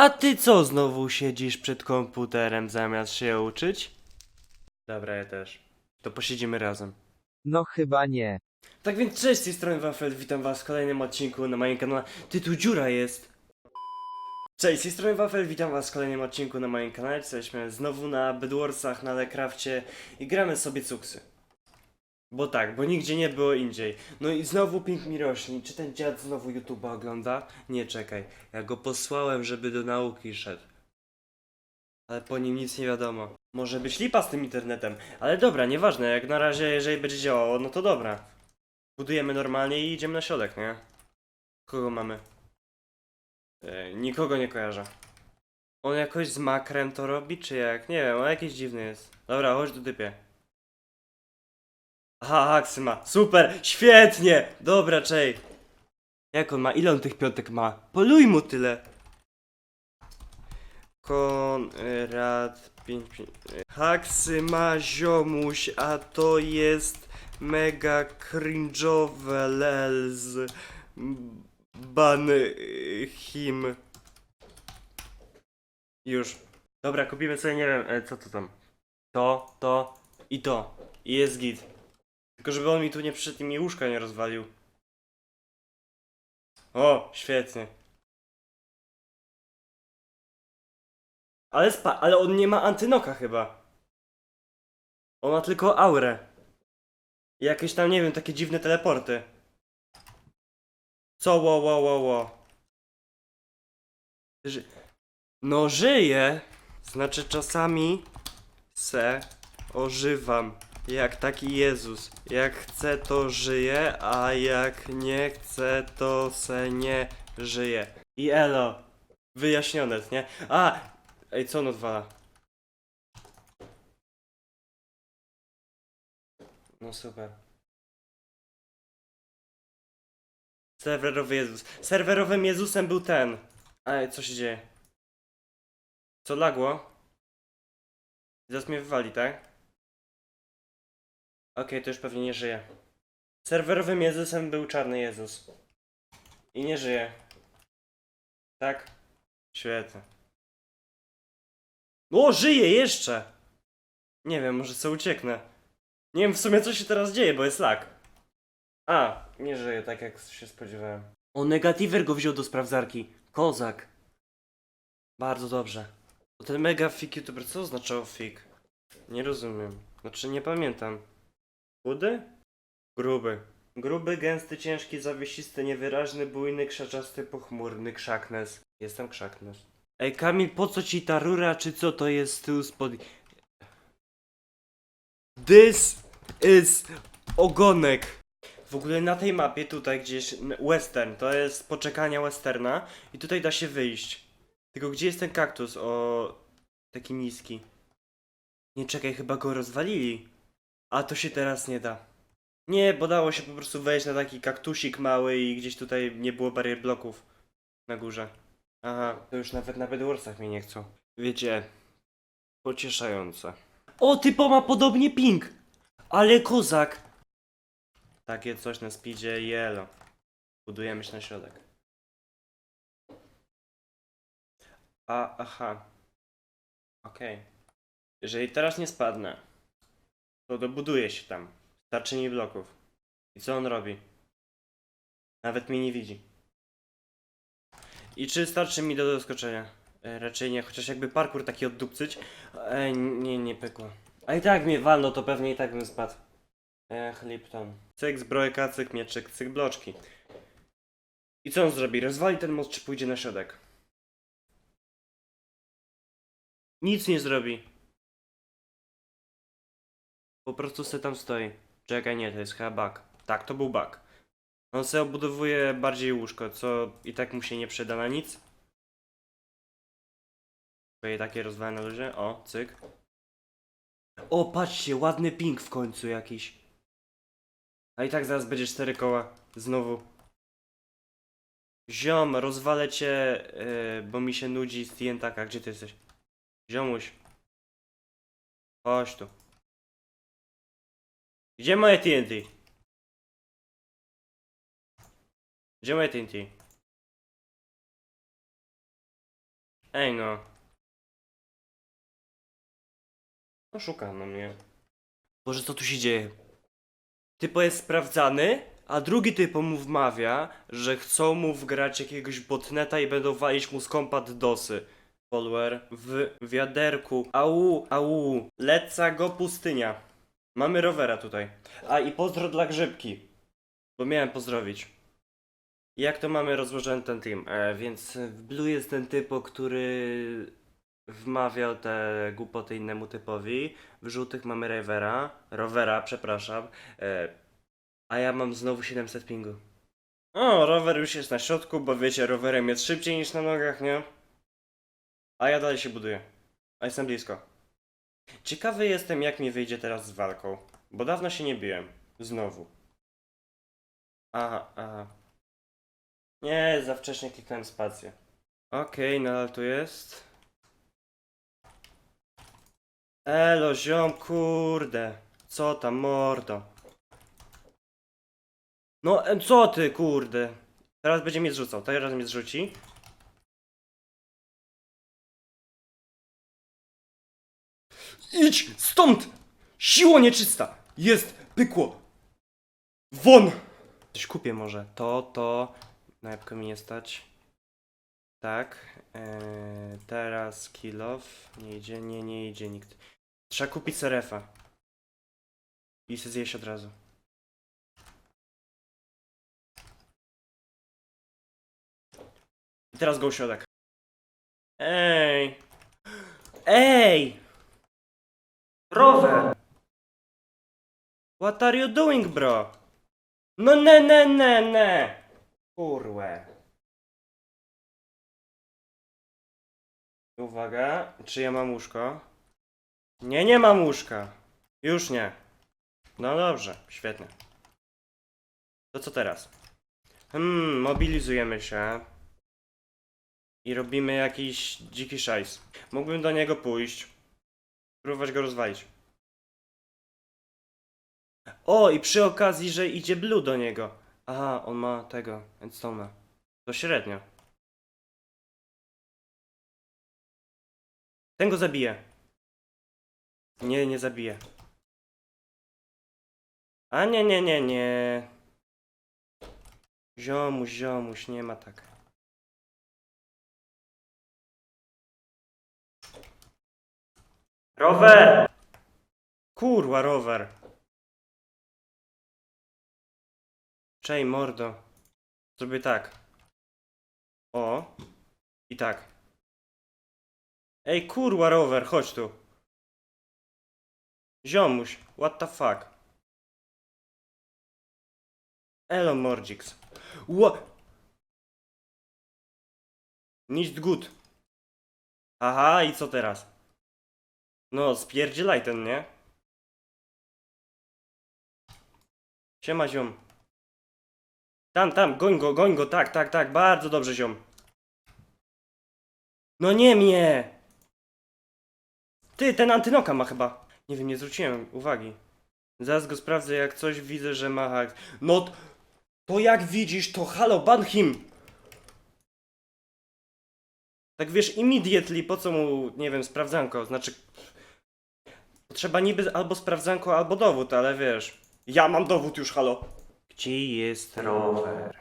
A ty co znowu siedzisz przed komputerem zamiast się uczyć? Dobra, ja też. To posiedzimy razem. No chyba nie. Tak więc cześć, z tej strony Wafel, witam was w kolejnym odcinku na moim kanale. Ty tu dziura jest! Cześć, z tej strony Wafel, witam was w kolejnym odcinku na moim kanale. Jesteśmy znowu na Bedwarsach, na Lekrafcie i gramy sobie cuksy. Bo tak, bo nigdzie nie było indziej. No i znowu ping mi rośnie. Czy ten dziad znowu YouTube'a ogląda? Nie, czekaj. Ja go posłałem, żeby do nauki szedł. Ale po nim nic nie wiadomo. Może być lipa z tym internetem. Ale dobra, nieważne, jak na razie, jeżeli będzie działało, no to dobra. Budujemy normalnie i idziemy na środek, nie? Kogo mamy? E, nikogo nie kojarzę. On jakoś z makrem to robi, czy jak? Nie wiem, on jakiś dziwny jest. Dobra, chodź do typie. Aha, haksy ma. Super, świetnie! Dobra, czej. Jak on ma? Ile on tych piątek ma? Poluj mu tyle. Konrad 5, Haksy ma ziomuś, a to jest mega cringe'owe lels. Ban him. Już. Dobra, kupimy sobie, nie wiem, e, co to tam. To, to i to. I jest git. Tylko żeby on mi tu nie przyszedł i mi łóżka nie rozwalił. O, świetnie. Ale spa, ale on nie ma antynoka chyba. On ma tylko aurę. I jakieś tam, nie wiem, takie dziwne teleporty. Co, wo, wo, wo, wo. Ży... No żyje. Znaczy czasami se ożywam. Jak taki Jezus. Jak chcę to żyję, a jak nie chcę to se nie żyje. I elo. Wyjaśnione, nie? A! Ej, co on odwala? No super. Serwerowy Jezus. Serwerowym Jezusem był ten. Ej, co się dzieje? Co lagło? Zaraz mnie wywali, tak? Okej, to już pewnie nie żyje. Serwerowym Jezusem był czarny Jezus. I nie żyje. Tak? Świetnie. O, żyje jeszcze! Nie wiem, może co ucieknę. Nie wiem w sumie co się teraz dzieje, bo jest lag. A, nie żyje tak jak się spodziewałem. O, negativer go wziął do sprawdzarki. Kozak. Bardzo dobrze. To ten mega fik youtuber, co oznaczało fik? Nie rozumiem. Znaczy nie pamiętam. Chudy? Gruby. Gruby, gęsty, ciężki, zawiesisty, niewyraźny, bujny, krzaczasty, pochmurny, krzaknes. Jestem krzaknes. Ej Kamil, po co ci ta rura, czy co to jest z tyłu spod... This is ogonek. W ogóle na tej mapie tutaj gdzieś western, to jest poczekania westerna i tutaj da się wyjść. Tylko gdzie jest ten kaktus o taki niski? Nie czekaj, chyba go rozwalili. A to się teraz nie da. Nie, bo dało się po prostu wejść na taki kaktusik mały i gdzieś tutaj nie było barier bloków na górze. Aha, to już nawet na Bedwarsach mnie nie chcą. Wiecie, pocieszające. O, typo ma podobnie ping! Ale kozak! Takie coś na speedzie jelo. Budujemy się na środek. A, aha. Okej. Jeżeli teraz nie spadnę, to dobuduję się tam. Starczy mi bloków. I co on robi? Nawet mnie nie widzi. I czy starczy mi do doskoczenia? E, raczej nie, chociaż jakby parkour taki oddupcyć. E, nie, nie pykło. A i tak mnie walno, to pewnie i tak bym spadł. Ech, Lipton. Cyk, zbrojka, cyk, mieczyk, cyk, bloczki. I co on zrobi? Rozwali ten most, czy pójdzie na środek? Nic nie zrobi. Po prostu se tam stoi. Czekaj, nie, to jest chyba bug. Tak, to był bug. On sobie obudowuje bardziej łóżko, co i tak mu się nie przyda na nic. Tutaj takie rozwalone na luzie. O, cyk. O, patrzcie, ładny ping w końcu jakiś. A i tak zaraz będzie cztery koła. Znowu. Ziom, rozwalę cię, yy, bo mi się nudzi z TNTaka. Gdzie ty jesteś? Ziomuś. Chodź tu. Gdzie moje TNT? Gdzie moje TNT? Ej no. No szukano mnie. Boże, co tu się dzieje? Typo jest sprawdzany, a drugi typo mu wmawia, że chcą mu wgrać jakiegoś botneta i będą walić mu z dosy. Follower w wiaderku. Au, au. Leca go pustynia. Mamy rowera tutaj. A i pozdro dla grzybki. Bo miałem pozdrowić. Jak to mamy rozłożony ten team? E, więc Blue jest ten typo, który wmawiał te głupoty innemu typowi. W żółtych mamy Ravera, Rovera, przepraszam. E, a ja mam znowu 700 pingu. O, rower już jest na środku, bo wiecie, rowerem jest szybciej niż na nogach, nie? A ja dalej się buduję. A jestem blisko. Ciekawy jestem, jak mi wyjdzie teraz z walką. Bo dawno się nie biłem. Znowu. Aha, aha. Nie, za wcześnie kliknąłem spację. Okej, nadal tu jest. Elo, ziom, kurde. Co tam, mordo? No, co ty, kurde? Teraz będzie mnie zrzucał, teraz mnie zrzuci. Idź stąd! Siło nieczysta! Jest pykło! Won! Coś kupię może. To, to. Na jabłko mi nie stać. Tak. Eee, teraz kill off. Nie idzie, nie, nie idzie nikt. Trzeba kupić serefa. I sobie zjeść od razu. I teraz go środek. Ej! Ej! Rower! What are you doing, bro? No ne, ne, ne, ne! Kurłe. Uwaga, czy ja mam łóżko? Nie, nie mam łóżka. Już nie. No dobrze, świetnie. To co teraz? Hmm, mobilizujemy się. I robimy jakiś dziki szajs. Mógłbym do niego pójść. Próbować go rozwalić. O, i przy okazji, że idzie Blue do niego. Aha, on ma tego, Endstone'a. To średnio. Ten go zabije. Nie, nie zabije. A nie, nie, nie, nie. Ziomuś, ziomuś, nie ma tak. Rower! Kurwa, rower. Czej, mordo. Zrobię tak. O. I tak. Ej, kurwa, rower, chodź tu. Ziomuś, what the fuck. Elo, Mordix. Ła... Nicht gut. Aha, i co teraz? No, spierdzielaj ten, nie? Siema, ziom. Tam, tam, goń go, goń go, tak, tak, tak, bardzo dobrze, ziom. No nie mnie! Ty, ten antynoka ma chyba. Nie wiem, nie zwróciłem uwagi. Zaraz go sprawdzę, jak coś widzę, że ma hak. No, to jak widzisz, to halo, ban him! Tak wiesz, immediately, po co mu, nie wiem, sprawdzanko, znaczy... Potrzeba niby albo sprawdzanko, albo dowód, ale wiesz... Ja mam dowód już, halo! Gdzie jest rower?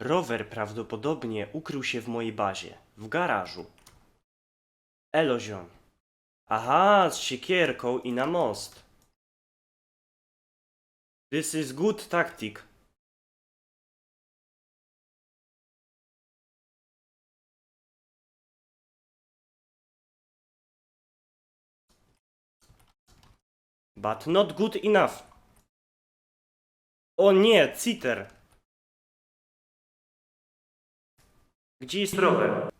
Rower prawdopodobnie ukrył się w mojej bazie, w garażu. Elo, ziom. Aha, z siekierką i na most. This is good tactic. But not good enough. O nie, citer. Gdzie jest rower?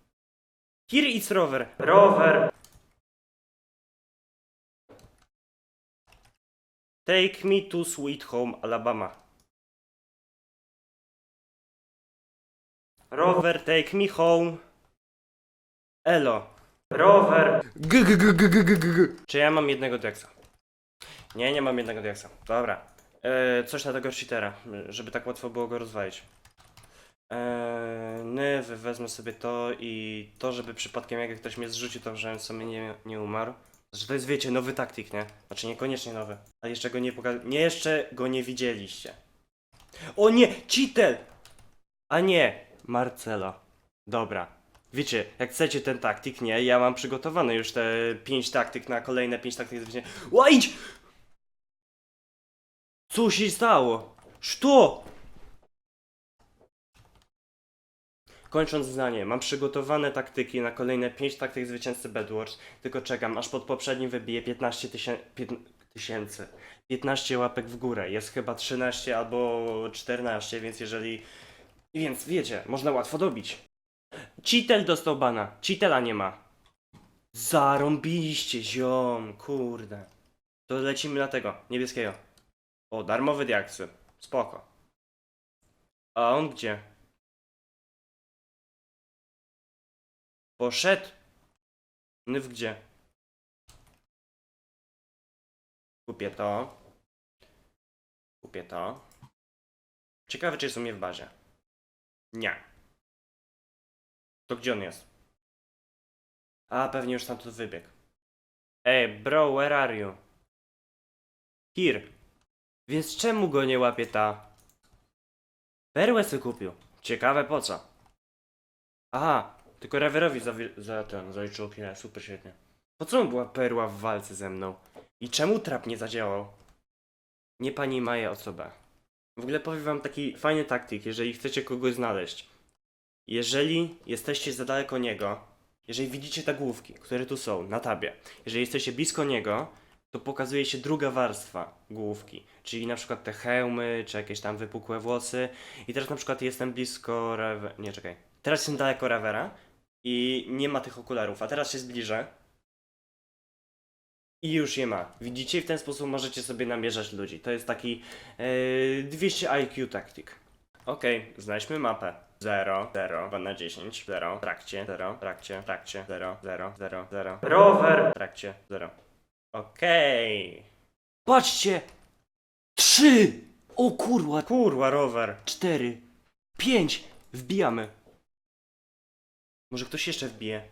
Here is rower. Rower. Take me to sweet home Alabama. Rower, take me home. Elo. Rower. G -g -g -g -g -g -g -g. Czy ja mam jednego deksa? Nie, nie mam jednego deksa. Dobra. E, coś na tego cheatera, żeby tak łatwo było go rozwalić. Eee, Nywy, wezmę sobie to i to, żeby przypadkiem jak ktoś mnie zrzucił, to żebym sobie nie, nie umarł. Znaczy to jest, wiecie, nowy taktyk, nie? Znaczy niekoniecznie nowy, ale jeszcze go nie poka- Nie, jeszcze go nie widzieliście. O nie! Cheater! A nie! Marcela. Dobra. Wiecie, jak chcecie ten taktyk, nie? Ja mam przygotowane już te 5 taktyk na kolejne 5 taktyk. O, idź! Co się stało? Szto? Kończąc zdanie, mam przygotowane taktyki na kolejne 5 taktyk zwycięzcy Bedwars, tylko czekam, aż pod poprzednim wybije 15 tysięcy. 15 łapek w górę, jest chyba 13 albo 14, więc jeżeli... Więc wiecie, można łatwo dobić. Citel dostał bana, Citela nie ma. Zarąbiliście, ziom, kurde. To lecimy na tego, niebieskiego. O, darmowy diaksy. Spoko. A on gdzie? Poszedł. Nyw gdzie? Kupię to. Kupię to. Ciekawe, czy jest u mnie w bazie. Nie. To gdzie on jest? A, pewnie już stamtąd wybiegł. Ej, bro, where are you? Here. Więc czemu go nie łapie ta? Perłę sobie kupił. Ciekawe po co? Aha, tylko Reverowi za, za ten, zaliczył chwilę, super świetnie. Po co była perła w walce ze mną? I czemu trap nie zadziałał? Nie pani Maja osobę. W ogóle powiem wam taki fajny taktyk, jeżeli chcecie kogoś znaleźć. Jeżeli jesteście za daleko niego, jeżeli widzicie nagłówki, które tu są, na tabie, jeżeli jesteście blisko niego, to pokazuje się druga warstwa główki, czyli na przykład te hełmy, czy jakieś tam wypukłe włosy. I teraz na przykład jestem blisko Rewe... Nie, czekaj. Teraz jestem daleko Revera i nie ma tych okularów, a teraz się zbliżę i już je ma. Widzicie? I w ten sposób możecie sobie namierzać ludzi. To jest taki e, 200 IQ taktyk. Okej, znajdźmy mapę. 0, 0, 2 na 10, 0, w trakcie, 0, w trakcie, trakcie, 0, 0, 0, 0, rower, trakcie, 0. Okej. Patrzcie! Trzy! O kurwa! Kurwa, rower! Cztery! Pięć! Wbijamy. Może ktoś jeszcze wbije?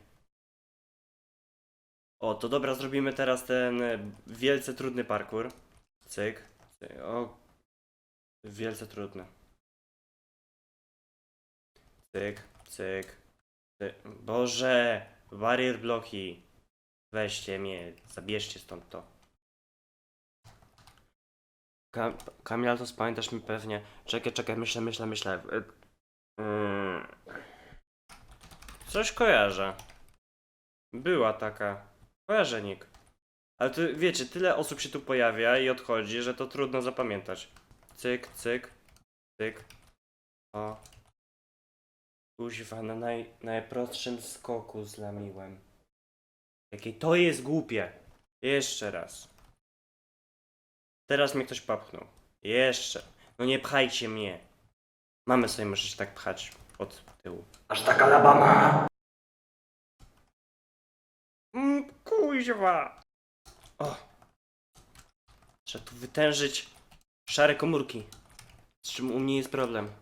O, to dobra, zrobimy teraz ten e, wielce trudny parkour. Cyk. cyk. O, wielce trudny. Cyk, cyk, cyk. Boże! Barrier bloki. Weźcie mnie, zabierzcie stąd to. Kam Kamil, to spamiętasz mi pewnie. Czekaj, czekaj, myślę, myślę, myślę. Y- mm. Coś kojarzę. Była taka. Kojarzę nick. Ale to wiecie, tyle osób się tu pojawia i odchodzi, że to trudno zapamiętać. Cyk, cyk, cyk. O. Kuźwa, na naj, najprostszym skoku zlamiłem. Jakie to jest głupie. Jeszcze raz. Teraz mnie ktoś popchnął. Jeszcze. No nie pchajcie mnie. Mamy sobie możecie tak pchać od tyłu. Aż tak Alabama. Mm, kuźwa. O. Trzeba tu wytężyć szare komórki. Z czym u mnie jest problem.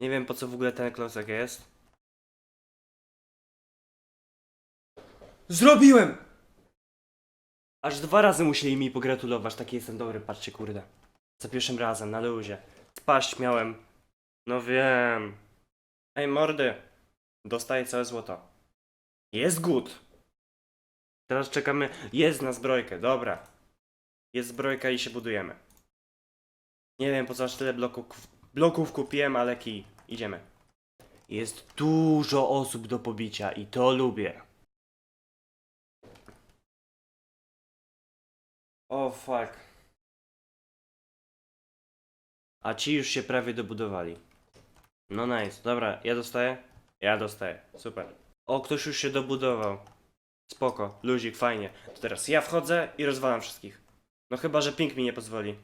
Nie wiem po co w ogóle ten klocek jest. Zrobiłem! Aż dwa razy musieli mi pogratulować, taki jestem dobry, patrzcie kurde. Za pierwszym razem, na luzie. Spaść miałem. No wiem. Ej mordy. Dostaję całe złoto. Jest good. Teraz czekamy. Jest na zbrojkę, dobra. Jest zbrojka i się budujemy. Nie wiem po co aż tyle bloków, bloków kupiłem, ale kij. Idziemy. Jest dużo osób do pobicia i to lubię. O fuck. A ci już się prawie dobudowali. No nice. Dobra, ja dostaję? Ja dostaję. Super. O, ktoś już się dobudował. Spoko, luzik, fajnie. To teraz ja wchodzę i rozwalam wszystkich. No chyba, że ping mi nie pozwoli.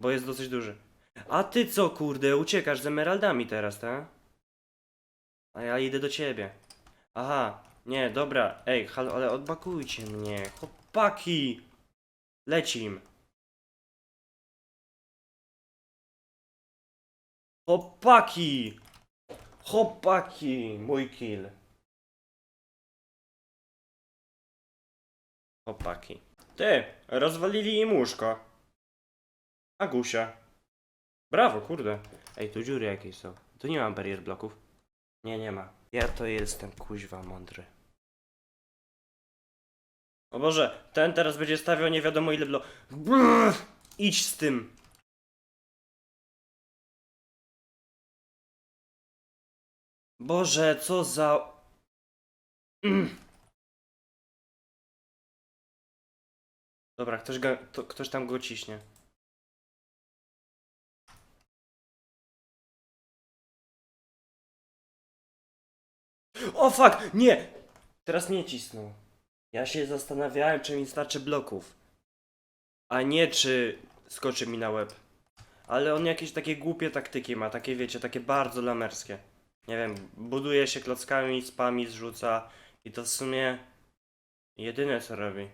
Bo jest dosyć duży. A ty co, kurde, uciekasz z emeraldami teraz, tak? A ja idę do ciebie. Aha, nie, dobra. Ej, halo, ale odbakujcie mnie. Chłopaki! Lecim. Chłopaki! Chłopaki! Mój kill. Chłopaki. Ty, rozwalili im łóżko. Agusia. Brawo, kurde. Ej, tu dziury jakieś są. Tu nie mam barier bloków. Nie, nie ma. Ja to jestem kuźwa mądry. O Boże, ten teraz będzie stawiał nie wiadomo ile blok. Brrr, idź z tym. Boże, co za... Dobra, ktoś, ga, to, ktoś tam go ciśnie. O fuck, nie! Teraz nie cisnął. Ja się zastanawiałem, czy mi starczy bloków. A nie, czy skoczy mi na łeb. Ale on jakieś takie głupie taktyki ma, takie wiecie, takie bardzo lamerskie. Nie wiem, buduje się klockami, spami zrzuca i to w sumie jedyne co robi.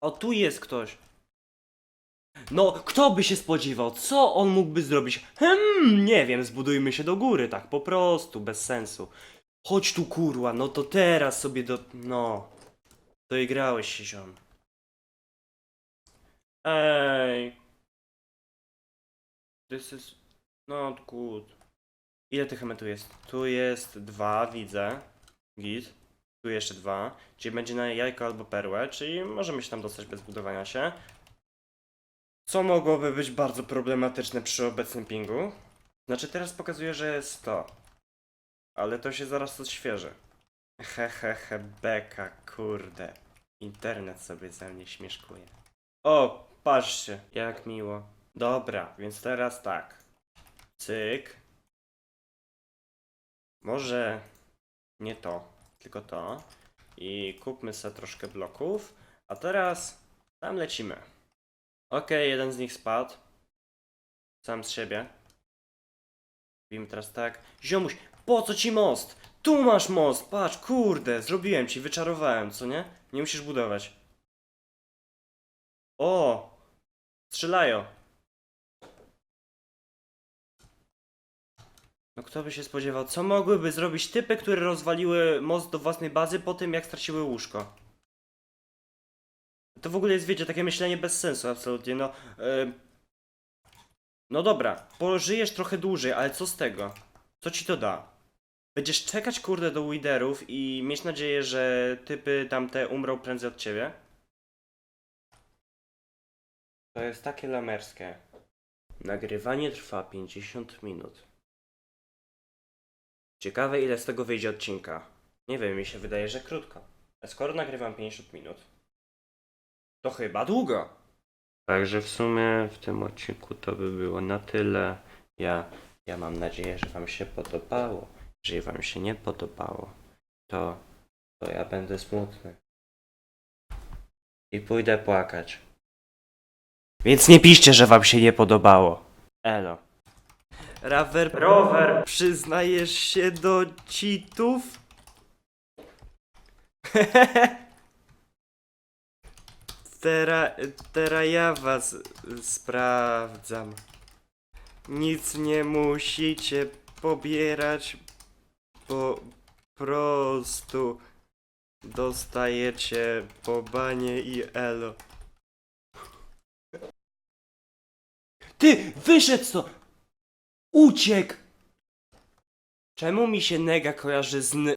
O, tu jest ktoś. No, kto by się spodziewał? Co on mógłby zrobić? Hmm, nie wiem, zbudujmy się do góry, tak po prostu, bez sensu. Chodź tu, kurwa, no to teraz sobie do... no... Doigrałeś się, ziom. Ej... This is not good. Ile tych tu jest? Tu jest dwa, widzę. Git. Tu jeszcze dwa. Czyli będzie na jajko albo perłę, czyli możemy się tam dostać bez budowania się. Co mogłoby być bardzo problematyczne przy obecnym pingu? Znaczy teraz pokazuje, że jest 100. Ale to się zaraz odświeży. Hehehe, he, he, beka, kurde. Internet sobie ze mnie śmieszkuje. O, patrzcie, jak miło. Dobra, więc teraz tak. Cyk. Może nie to, tylko to. I kupmy sobie troszkę bloków. A teraz tam lecimy. Okej, jeden z nich spadł. Sam z siebie. Robimy teraz tak. Ziomuś, po co ci most? Tu masz most, patrz, kurde, zrobiłem ci, wyczarowałem, co nie? Nie musisz budować. O! Strzelają. No kto by się spodziewał, co mogłyby zrobić typy, które rozwaliły most do własnej bazy po tym, jak straciły łóżko? To w ogóle jest, wiecie, takie myślenie bez sensu, absolutnie, no... Yy... No dobra, pożyjesz trochę dłużej, ale co z tego? Co ci to da? Będziesz czekać, kurde, do widerów i mieć nadzieję, że typy tamte umrą prędzej od ciebie? To jest takie lamerskie. Nagrywanie trwa 50 minut. Ciekawe ile z tego wyjdzie odcinka. Nie wiem, mi się wydaje, że krótko. A skoro nagrywam 50 minut, to chyba długo. Także w sumie w tym odcinku to by było na tyle. Ja, ja mam nadzieję, że Wam się podobało. Jeżeli Wam się nie podobało, to, to ja będę smutny. I pójdę płakać. Więc nie piszcie, że Wam się nie podobało. Elo. Raver, rower, przyznajesz się do cheatów? Teraz, teraz ja was sprawdzam. Nic nie musicie pobierać, po prostu dostajecie po banie i elo. Ty, wyszedł to! Uciekł! Czemu mi się nega kojarzy z n...